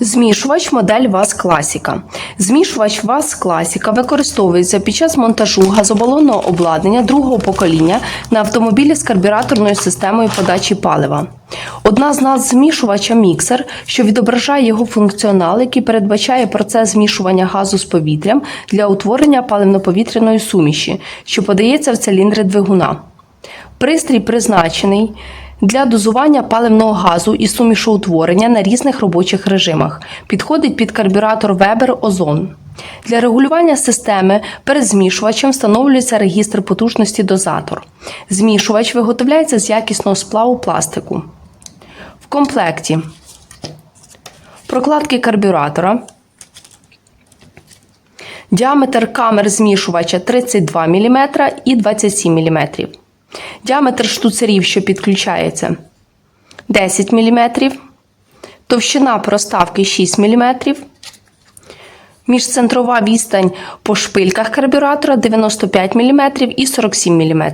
Змішувач модель ВАЗ Класіка. Змішувач ВАЗ Класіка використовується під час монтажу газобалонного обладнання другого покоління на автомобілі з карбюраторною системою подачі палива. Одна з назв змішувача міксер, що відображає його функціонал, який передбачає процес змішування газу з повітрям для утворення паливно-повітряної суміші, що подається в циліндри двигуна. Пристрій призначений для дозування паливного газу і сумішоутворення на різних робочих режимах. Підходить під карбюратор Weber Озон. Для регулювання системи перед змішувачем встановлюється регістр потужності дозатор. Змішувач виготовляється з якісного сплаву пластику. В комплекті прокладки карбюратора. Діаметр камер змішувача 32 мм і 27 мм. Діаметр штуцерів, що підключається 10 мм. Товщина проставки 6 мм. Міжцентрова відстань по шпильках карбюратора 95 мм і 47 мм.